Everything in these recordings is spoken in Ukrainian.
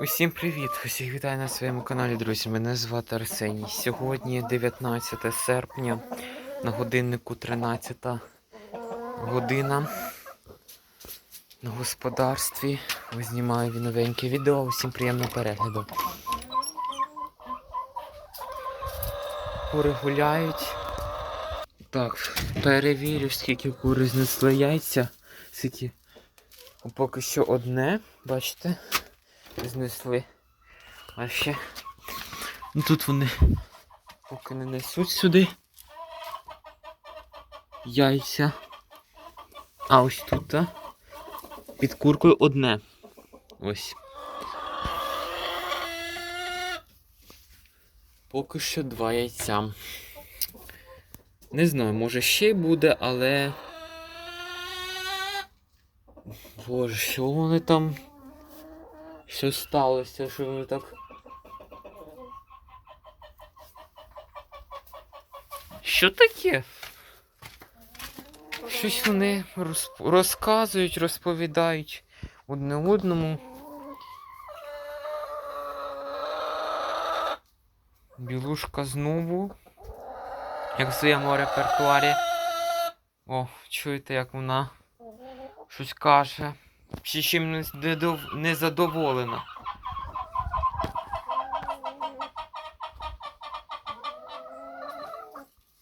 Усім привіт! Усіх вітаю на своєму каналі, друзі. Мене звати Арсеній. Сьогодні 19 серпня, на годиннику 13 година. На господарстві знімаю новеньке відео. Усім приємного перегляду. Кури гуляють. Так, перевірю, скільки кури знесли яйця. Скільки поки що одне, бачите? Знесли. А ще ну, тут вони поки не несуть сюди яйця. А ось тут, так? Під куркою одне. Ось. Поки що два яйця. Не знаю, може ще й буде, але. Боже, що вони там що сталося, що вони так. Що таке? Щось вони роз... розказують, розповідають одне одному. Білушка знову. Як в своєму репертуарі. О, чуєте, як вона щось каже. Ще чим не задоволена.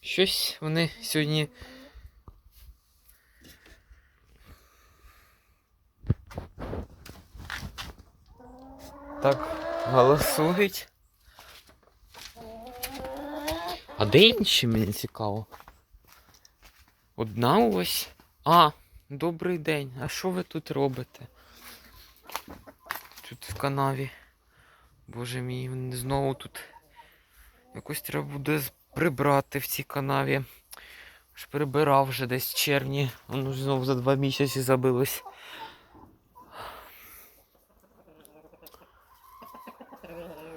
Щось вони сьогодні. Так, голосують. А де інші мені цікаво? Одна ось. А, добрий день. А що ви тут робите? Тут в канаві. Боже мій, знову тут. Якось треба буде прибрати в цій канаві. Ж прибирав вже десь в червні. Воно знову за два місяці забилось.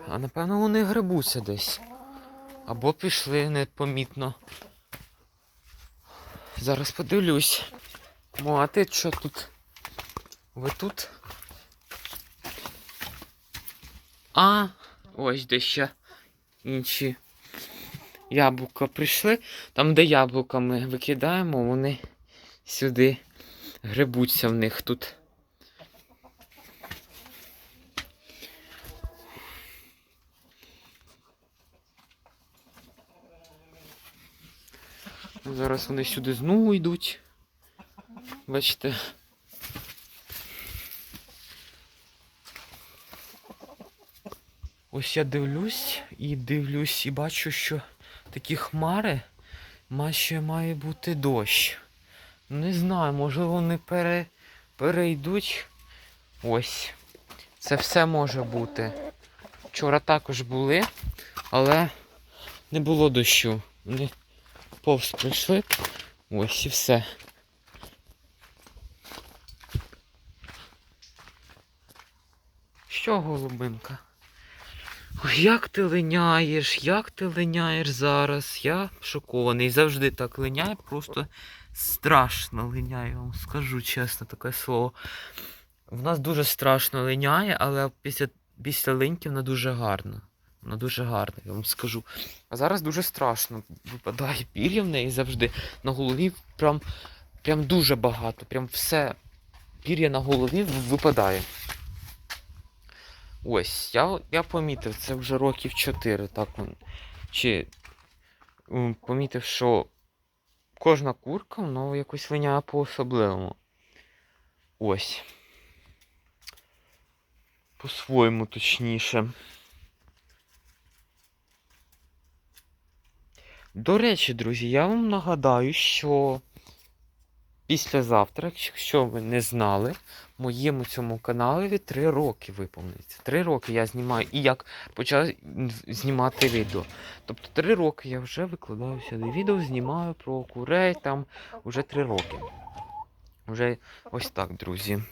А напевно вони грибуться десь. Або пішли непомітно. Зараз подивлюсь. Мо, а ти що тут? Ви тут? А, ось де ще інші яблука прийшли. Там, де яблука ми викидаємо, вони сюди грибуться в них тут. Зараз вони сюди знову йдуть. Бачите. Ось я дивлюсь і дивлюсь і бачу, що такі хмари майже має бути дощ. Не знаю, можливо вони пере, перейдуть. Ось. Це все може бути. Вчора також були, але не було дощу. Вони повз прийшли. Ось і все. Що, голубинка? Як ти линяєш, як ти линяєш зараз? Я шокований. Завжди так линяє, просто страшно линяє, вам скажу чесно таке слово. В нас дуже страшно линяє, але після, після линьки вона дуже гарна. Вона дуже гарна, я вам скажу. А зараз дуже страшно. Випадає пір'я в неї завжди на голові прям, прям дуже багато. Прям все пір'я на голові випадає. Ось, я, я помітив, це вже років 4, так он. Чи помітив, що кожна курка воно якось линяє по-особливому. Ось. По-своєму точніше. До речі, друзі, я вам нагадаю, що післязавтра, якщо ви не знали, моєму цьому каналові 3 роки виповниться. 3 роки я знімаю і як почав знімати відео. Тобто 3 роки я вже викладаю сюди відео, знімаю про курей там вже 3 роки. Вже ось так, друзі.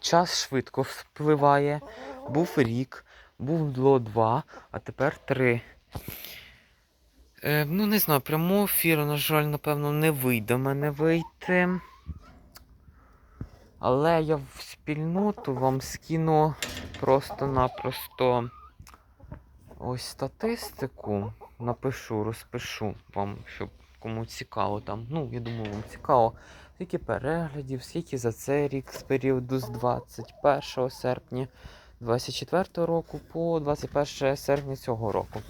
Час швидко впливає. Був рік, було два, а тепер три. Е, ну, не знаю, прямого ефіру, на жаль, напевно, не вийде мене вийти. Але я в спільноту вам скину просто-напросто ось статистику. Напишу, розпишу вам, щоб кому цікаво там. Ну, я думаю, вам цікаво. Скільки переглядів, скільки за цей рік з періоду з 21 серпня 24 року по 21 серпня цього року.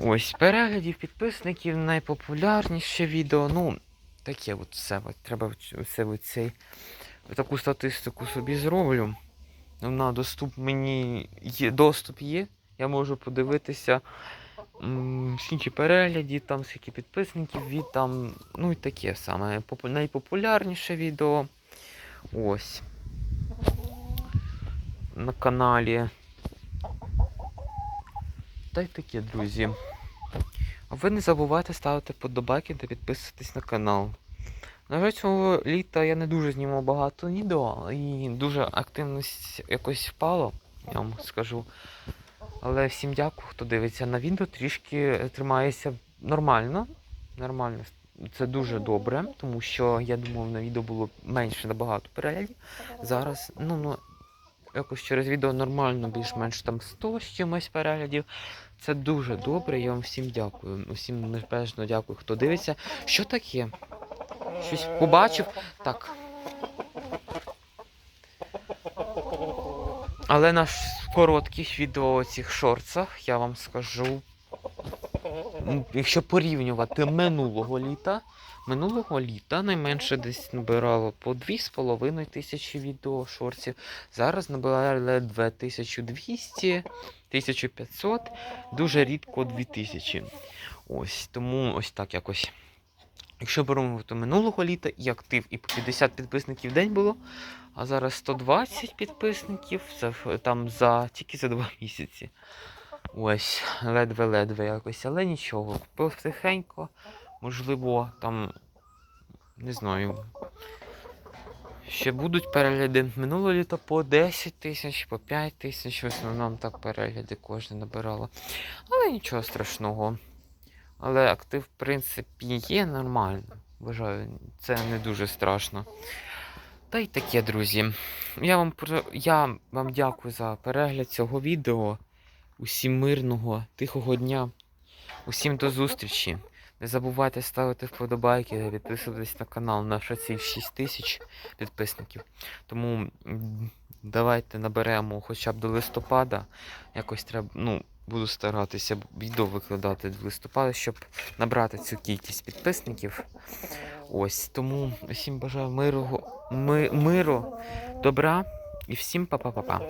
Ось переглядів, підписників, найпопулярніше відео. Ну, таке от все. Треба все цей, таку статистику собі зроблю. Вона доступ мені є, доступ є. Я можу подивитися, скільки переглядів, там, скільки підписників від там, ну і таке саме. Найпопулярніше відео. Ось. На каналі. Та й таке, друзі. Ви не забувайте ставити подобайки та підписуватись на канал. На жаль, цього літа я не дуже знімав багато відео і дуже активність якось впала, я вам скажу. Але всім дякую, хто дивиться на відео, трішки тримається нормально. Нормально. Це дуже добре, тому що я думав, на відео було менше набагато переглядів. Зараз, ну, ну, якось через відео нормально, більш-менш там 100 з чимось переглядів. Це дуже добре, я вам всім дякую. Усім небезпечно дякую, хто дивиться. Що таке? Щось побачив? Так. Але на коротких відео цих шорцах я вам скажу. Якщо порівнювати минулого літа, минулого літа найменше десь набирало по 2,5 тисячі відео шорців. Зараз набирає ледве 1200, 1500, дуже рідко 2000. Ось, тому ось так якось. Якщо беремо то минулого літа і актив, і по 50 підписників в день було, а зараз 120 підписників це там за тільки за два місяці. Ось, ледве-ледве якось, але нічого. Купив тихенько, можливо, там, не знаю. Ще будуть перегляди минулого літа по 10 тисяч, по 5 тисяч, в основному так перегляди кожне набирало. Але нічого страшного. Але актив, в принципі, є нормально. Вважаю, це не дуже страшно. Та й таке, друзі. Я вам, я вам дякую за перегляд цього відео. Усім мирного, тихого дня. Усім до зустрічі. Не забувайте ставити вподобайки підписуватись на канал. Наша ціль 6 тисяч підписників. Тому давайте наберемо хоча б до листопада. Якось треба, ну, буду старатися відео викладати в листопада, щоб набрати цю кількість підписників. Ось тому всім бажаю миру, ми, миру, добра і всім па-па-па-па.